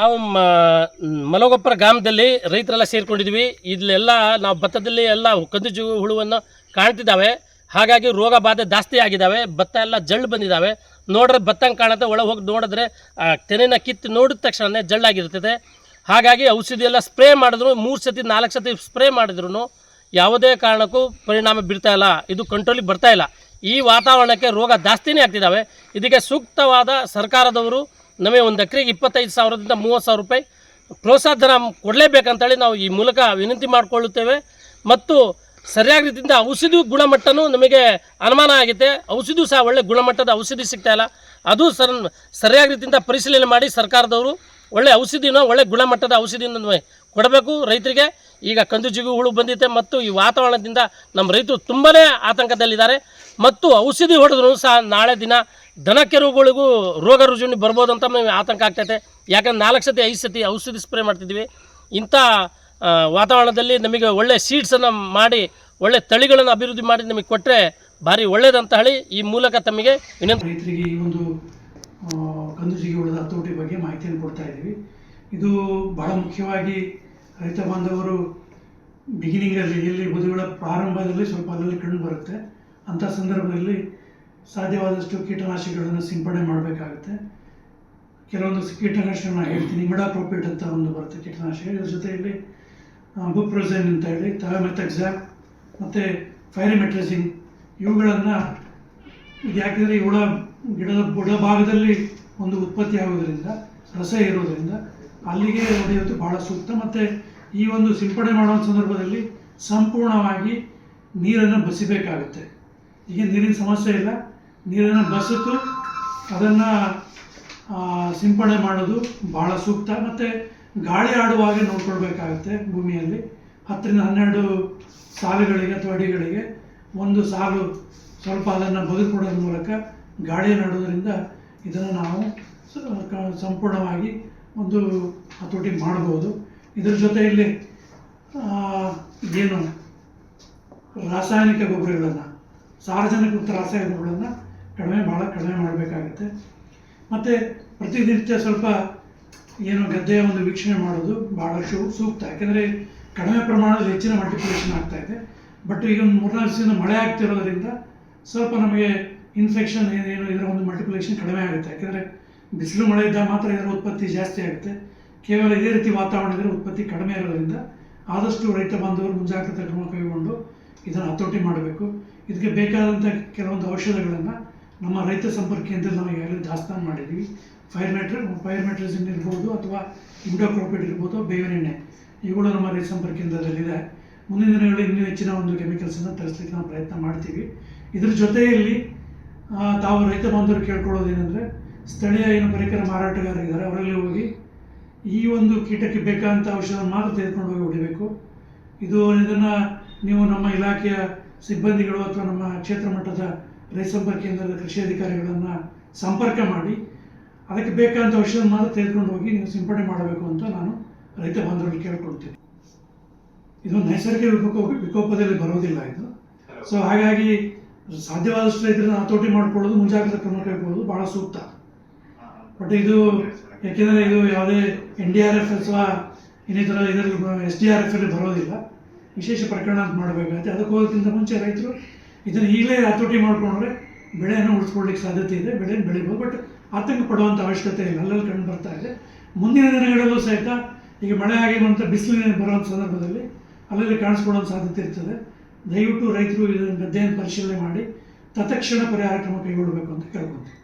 ನಾವು ಮಲಗೊಪ್ಪರ ಗ್ರಾಮದಲ್ಲಿ ರೈತರೆಲ್ಲ ಸೇರಿಕೊಂಡಿದ್ವಿ. ಇಲ್ಲೆಲ್ಲ ನಾವು ಭತ್ತದಲ್ಲಿ ಎಲ್ಲ ಕಂದು ಹುಳುವನ್ನು ಕಾಣ್ತಿದ್ದಾವೆ. ಹಾಗಾಗಿ ರೋಗ ಬಾಧೆ ಜಾಸ್ತಿ ಆಗಿದ್ದಾವೆ. ಭತ್ತ ಎಲ್ಲ ಜಳ್ಳು ಬಂದಿದ್ದಾವೆ. ನೋಡ್ರೆ ಭತ್ತ ಕಾಣುತ್ತೆ. ಒಳಗೆ ಹೋಗಿ ನೋಡಿದ್ರೆ, ಆ, ತೆನೆನ ಕಿತ್ತು ನೋಡಿದ ತಕ್ಷಣ ಜಳ್ಳಾಗಿರ್ತದೆ. ಹಾಗಾಗಿ ಔಷಧಿ ಎಲ್ಲ ಸ್ಪ್ರೇ ಮಾಡಿದ್ರು. ಮೂರು ಸತಿ, ನಾಲ್ಕು ಸತಿ ಸ್ಪ್ರೇ ಮಾಡಿದ್ರು ಯಾವುದೇ ಕಾರಣಕ್ಕೂ ಪರಿಣಾಮ ಬೀರ್ತಾ ಇಲ್ಲ. ಇದು ಕಂಟ್ರೋಲಿಗೆ ಬರ್ತಾ ಇಲ್ಲ. ಈ ವಾತಾವರಣಕ್ಕೆ ರೋಗ ಜಾಸ್ತಿನೇ ಆಗ್ತಿದ್ದಾವೆ. ಇದಕ್ಕೆ ಸೂಕ್ತವಾದ ಸರ್ಕಾರದವರು ನಮಗೆ ಒಂದು ಎಕರೆಗೆ ಇಪ್ಪತ್ತೈದು ಸಾವಿರದಿಂದ ಮೂವತ್ತು ಸಾವಿರ ರೂಪಾಯಿ ಪ್ರೋತ್ಸಾಹ ಧನ ಕೊಡಲೇಬೇಕಂತೇಳಿ ನಾವು ಈ ಮೂಲಕ ವಿನಂತಿ ಮಾಡಿಕೊಳ್ಳುತ್ತೇವೆ. ಮತ್ತು ಸರಿಯಾದ ರೀತಿಯಿಂದ ಔಷಧಿ ಗುಣಮಟ್ಟನೂ ನಮಗೆ ಅನುಮಾನ ಆಗಿದೆ. ಔಷಧಿಯೂ ಸಹ ಒಳ್ಳೆ ಗುಣಮಟ್ಟದ ಔಷಧಿ ಸಿಗ್ತಾ ಇಲ್ಲ. ಅದು ಸರ್ ಸರಿಯಾದ ರೀತಿಯಿಂದ ಪರಿಶೀಲನೆ ಮಾಡಿ ಸರ್ಕಾರದವರು ಒಳ್ಳೆ ಔಷಧಿನ, ಒಳ್ಳೆ ಗುಣಮಟ್ಟದ ಔಷಧಿನ ಕೊಡಬೇಕು ರೈತರಿಗೆ. ಈಗ ಕಂದು ಜಿಗು ಹುಳು ಬಂದಿದೆ ಮತ್ತು ಈ ವಾತಾವರಣದಿಂದ ನಮ್ಮ ರೈತರು ತುಂಬಾ ಆತಂಕದಲ್ಲಿದ್ದಾರೆ. ಮತ್ತು ಔಷಧಿ ಹೊಡೆದ್ರು ಸಹ ನಾಳೆ ದಿನ ದನ ಕೆರುಗಳಿಗೂ ರೋಗ ರುಜಿನ ಬರ್ಬೋದು ಅಂತ ನಮಗೆ ಆತಂಕ ಆಗ್ತೈತೆ. ಯಾಕಂದ್ರೆ ನಾಲ್ಕು ಸತಿ, ಐದು ಸತಿ ಔಷಧಿ ಸ್ಪ್ರೇ ಮಾಡ್ತಿದ್ವಿ. ಇಂಥ ವಾತಾವರಣದಲ್ಲಿ ನಮಗೆ ಒಳ್ಳೆ ಸೀಡ್ಸನ್ನು ಮಾಡಿ, ಒಳ್ಳೆ ತಳಿಗಳನ್ನು ಅಭಿವೃದ್ಧಿ ಮಾಡಿ ನಮಗೆ ಕೊಟ್ಟರೆ ಭಾರಿ ಒಳ್ಳೆಯದಂತ ಹೇಳಿ ಈ ಮೂಲಕ ತಮಗೆ ವಿನಂತಿ. ರೈತರಿಗೆ ಈ ಒಂದು ಕಂದು ಜಿಗಿ ಉಳಿದ ಹತೋಟಿ ಬಗ್ಗೆ ಮಾಹಿತಿಯನ್ನು ಕೊಡ್ತಾ ಇದ್ದೀವಿ. ಇದು ಬಹಳ ಮುಖ್ಯವಾಗಿ ರೈತ ಬಾಂಧವರು ಬಿಗಿನಿಂಗಲ್ಲಿ ಎಲ್ಲಿ ಬದುಗಳ ಪ್ರಾರಂಭದಲ್ಲಿ ಸ್ವಲ್ಪ ಅದರಲ್ಲಿ ಕಂಡು ಬರುತ್ತೆ. ಅಂಥ ಸಂದರ್ಭದಲ್ಲಿ ಸಾಧ್ಯವಾದಷ್ಟು ಕೀಟನಾಶಕಗಳನ್ನು ಸಿಂಪಡಣೆ ಮಾಡಬೇಕಾಗುತ್ತೆ. ಕೆಲವೊಂದು ಕೀಟನಾಶಕಗಳನ್ನ ಹೇಳ್ತೀನಿ ಇಮಿಡಾಪ್ರೋಪಿಟ್ ಅಂತ ಒಂದು ಬರುತ್ತೆ ಕೀಟನಾಶಕ. ಇದ್ರ ಜೊತೆಯಲ್ಲಿ ಬುಪ್ರೋಸೈನ್ ಅಂತ ಹೇಳಿ ಥಯೋಮೆಥಕ್ಸಾಕ್ ಮತ್ತು ಫೈರಿಮೆಟ್ರಸಿನ್ ಇವುಗಳನ್ನು ಯಾಕೆಂದರೆ ಹುಳ, ಗಿಡದ ಬುಡ ಭಾಗದಲ್ಲಿ ಒಂದು ಉತ್ಪತ್ತಿ ಆಗೋದರಿಂದ, ರಸ ಇರೋದರಿಂದ ಅಲ್ಲಿಗೆ ಹೊಡೆಯೋದು ಬಹಳ ಸೂಕ್ತ. ಮತ್ತು ಈ ಒಂದು ಸಿಂಪಡಣೆ ಮಾಡುವ ಸಂದರ್ಭದಲ್ಲಿ ಸಂಪೂರ್ಣವಾಗಿ ನೀರನ್ನು ಬಸಿಬೇಕಾಗುತ್ತೆ. ಈಗ ನೀರಿನ ಸಮಸ್ಯೆ ಇಲ್ಲ. ನೀರನ್ನು ಬಸಿತು ಅದನ್ನು ಸಿಂಪಡಣೆ ಮಾಡೋದು ಬಹಳ ಸೂಕ್ತ. ಮತ್ತು ಗಾಳಿ ಆಡುವಾಗ ನೋಡ್ಕೊಳ್ಬೇಕಾಗುತ್ತೆ ಭೂಮಿಯಲ್ಲಿ. ಹತ್ತರಿಂದ ಹನ್ನೆರಡು ಸಾಲುಗಳಿಗೆ ಅಥವಾ ಅಡಿಗಳಿಗೆ ಒಂದು ಸಾಲು ಸ್ವಲ್ಪ ಅದನ್ನು ಬಗೆದುಕೊಡೋದ್ರ ಮೂಲಕ ಗಾಳಿಯನ್ನು ಆಡೋದ್ರಿಂದ ಇದನ್ನು ನಾವು ಸಂಪೂರ್ಣವಾಗಿ ಒಂದು ಹತೋಟಿ ಮಾಡ್ಬೋದು. ಇದರ ಜೊತೆಯಲ್ಲಿ ಆ, ಏನು ರಾಸಾಯನಿಕ ಗೊಬ್ಬರಗಳನ್ನು ಸಾರ್ವಜನಿಕ ರಾಸಾಯನಿಕ ಗೊಬ್ಬರಗಳನ್ನು ಕಡಿಮೆ ಭಾಳ ಕಡಿಮೆ ಮಾಡಬೇಕಾಗುತ್ತೆ. ಮತ್ತು ಪ್ರತಿನಿತ್ಯ ಸ್ವಲ್ಪ ಏನು ಗದ್ದೆಯ ಒಂದು ವೀಕ್ಷಣೆ ಮಾಡೋದು ಭಾಳಷ್ಟು ಸೂಕ್ತ. ಯಾಕೆಂದರೆ ಕಡಿಮೆ ಪ್ರಮಾಣದಲ್ಲಿ ಹೆಚ್ಚಿನ ಮಲ್ಟಿಪ್ಲಿಕೇಶನ್ ಆಗ್ತಾ ಇದೆ. ಬಟ್ ಈಗ ಒಂದು ಮೂರ್ನಾಲ್ಕು ದಿನ ಮಳೆ ಆಗ್ತಿರೋದ್ರಿಂದ ಸ್ವಲ್ಪ ನಮಗೆ ಇನ್ಫೆಕ್ಷನ್ ಏನೇನು ಇದರ ಒಂದು ಮಲ್ಟಿಪ್ಲಿಕೇಶನ್ ಕಡಿಮೆ ಆಗುತ್ತೆ. ಯಾಕೆಂದರೆ ಬಿಸಿಲು ಮಳೆ ಇದ್ದಾಗ ಮಾತ್ರ ಇದರ ಉತ್ಪತ್ತಿ ಜಾಸ್ತಿ ಆಗುತ್ತೆ. ಕೇವಲ ಇದೇ ರೀತಿ ವಾತಾವರಣ ಇದ್ದರೆ ಉತ್ಪತ್ತಿ ಕಡಿಮೆ ಇರೋದ್ರಿಂದ ಆದಷ್ಟು ರೈತ ಬಾಂಧವರು ಮುಂಜಾಗ್ರತೆ ಕ್ರಮ ಕೈಗೊಂಡು ಇದನ್ನು ಹತೋಟಿ ಮಾಡಬೇಕು. ಇದಕ್ಕೆ ಬೇಕಾದಂಥ ಕೆಲವೊಂದು ಔಷಧಗಳನ್ನು ನಮ್ಮ ರೈತ ಸಂಪರ್ಕ ಕೇಂದ್ರದಲ್ಲಿ ನಾವು ಈಗಾಗಲೇ ದಾಸ್ತಾನು ಮಾಡಿದ್ದೀವಿ. ಫೈರ್ ಮೆಟ್ರಿ ಫೈರ್ ಮೆಟ್ರಿಸಿನ್ ಇರ್ಬೋದು ಅಥವಾ ಇಂಡೋಕ್ರೋಪೇಟ್ ಇರ್ಬೋದು, ಬೇವಿನ ಎಣ್ಣೆ. ಇವುಗಳು ನಮ್ಮ ರೈತ ಸಂಪರ್ಕ ಕೇಂದ್ರದಲ್ಲಿದೆ. ಮುಂದಿನ ದಿನಗಳಲ್ಲಿ ಇನ್ನೂ ಹೆಚ್ಚಿನ ಒಂದು ಕೆಮಿಕಲ್ಸನ್ನು ತರಿಸ್ಲಿಕ್ಕೆ ನಾವು ಪ್ರಯತ್ನ ಮಾಡ್ತೀವಿ. ಇದ್ರ ಜೊತೆಯಲ್ಲಿ ತಾವು ರೈತ ಬಾಂಧವರು ಕೇಳ್ಕೊಳ್ಳೋದೇನೆಂದರೆ, ಸ್ಥಳೀಯ ಏನು ಪರಿಕರ ಮಾರಾಟಗಾರರಿದ್ದಾರೆ ಅವರಲ್ಲಿ ಹೋಗಿ ಈ ಒಂದು ಕೀಟಕ್ಕೆ ಬೇಕಾದಂಥ ಔಷಧ ಮಾತ್ರ ತೆಗೆದುಕೊಂಡು ಹೋಗಿ ಹೊಡಿಬೇಕು. ಇದು ಇದನ್ನು ನೀವು ನಮ್ಮ ಇಲಾಖೆಯ ಸಿಬ್ಬಂದಿಗಳು ಅಥವಾ ನಮ್ಮ ಕ್ಷೇತ್ರ ಮಟ್ಟದ ರೈತ ಸಂಪರ್ಕ ಕೇಂದ್ರದ ಕೃಷಿ ಅಧಿಕಾರಿಗಳನ್ನು ಸಂಪರ್ಕ ಮಾಡಿ, ಅದಕ್ಕೆ ಬೇಕಾದಂಥ ಮಾತ್ರ ತೆಗೆದುಕೊಂಡು ಹೋಗಿ ನೀವು ಸಿಂಪಡಣೆ ಮಾಡಬೇಕು ಅಂತ ನಾನು ರೈತ ಬಂಧುಗಳಿಗೆ ಕೇಳ್ಕೊಳ್ತೀನಿ. ಇದು ನೈಸರ್ಗಿಕ ವಿಕೋಪ, ವಿಕೋಪದಲ್ಲಿ ಬರೋದಿಲ್ಲ ಇದು. ಸೊ ಹಾಗಾಗಿ ಸಾಧ್ಯವಾದಷ್ಟು ರೈತರನ್ನ ಹತೋಟಿ ಮಾಡ್ಕೊಳ್ಳೋದು, ಮುಂಜಾಗ್ರತಾ ಕ್ರಮ ಕೈಗೊಳ್ಳೋದು ಭಾಳ ಸೂಕ್ತ. ಬಟ್ ಇದು ಯಾಕೆಂದರೆ ಇದು ಯಾವುದೇ ಎನ್ ಡಿ ಆರ್ ಎಫ್ ಅಥವಾ ಇನ್ನಿತರ ಇದರಲ್ಲಿ ಎಸ್ ಡಿ ಆರ್ ಎಫ್ ಅಲ್ಲಿ ಬರೋದಿಲ್ಲ. ವಿಶೇಷ ಪ್ರಕರಣ ಅಂತ ಮಾಡಬೇಕಾಗುತ್ತೆ ಅದಕ್ಕೆ ಹೋಗೋಕ್ಕಿಂತ ಮುಂಚೆ ರೈತರು ಇದನ್ನು ಈಗಲೇ ಹತೋಟಿ ಮಾಡಿಕೊಂಡ್ರೆ ಬೆಳೆಯನ್ನು ಉಳಿಸ್ಕೊಳ್ಳಿಕ್ಕೆ ಸಾಧ್ಯತೆ ಇದೆ ಬೆಳೆ ಬೆಳಿಬೋದು. ಬಟ್ ಆತಂಕ ಪಡುವಂಥ ಅವಶ್ಯಕತೆ ಇಲ್ಲ. ಅಲ್ಲಲ್ಲಿ ಕಂಡು ಬರ್ತಾ ಇದೆ. ಮುಂದಿನ ದಿನಗಳಲ್ಲೂ ಸಹಿತ ಈಗ ಮಳೆ ಆಗಿರುವಂಥ ಬಿಸಿಲಿನ ಬರುವಂಥ ಸಂದರ್ಭದಲ್ಲಿ ಅಲ್ಲಲ್ಲಿ ಕಾಣಿಸ್ಕೊಳ್ಳೋ ಸಾಧ್ಯತೆ ಇರ್ತದೆ. ದಯವಿಟ್ಟು ರೈತರು ಇದನ್ನು ಗದ್ದೆಯನ್ನು ಪರಿಶೀಲನೆ ಮಾಡಿ, ತತ್ಕ್ಷಣ ಪರಿಹಾರ ಕ್ರಮ ಕೈಗೊಳ್ಳಬೇಕು ಅಂತ ಕೇಳ್ಕೊತೀನಿ.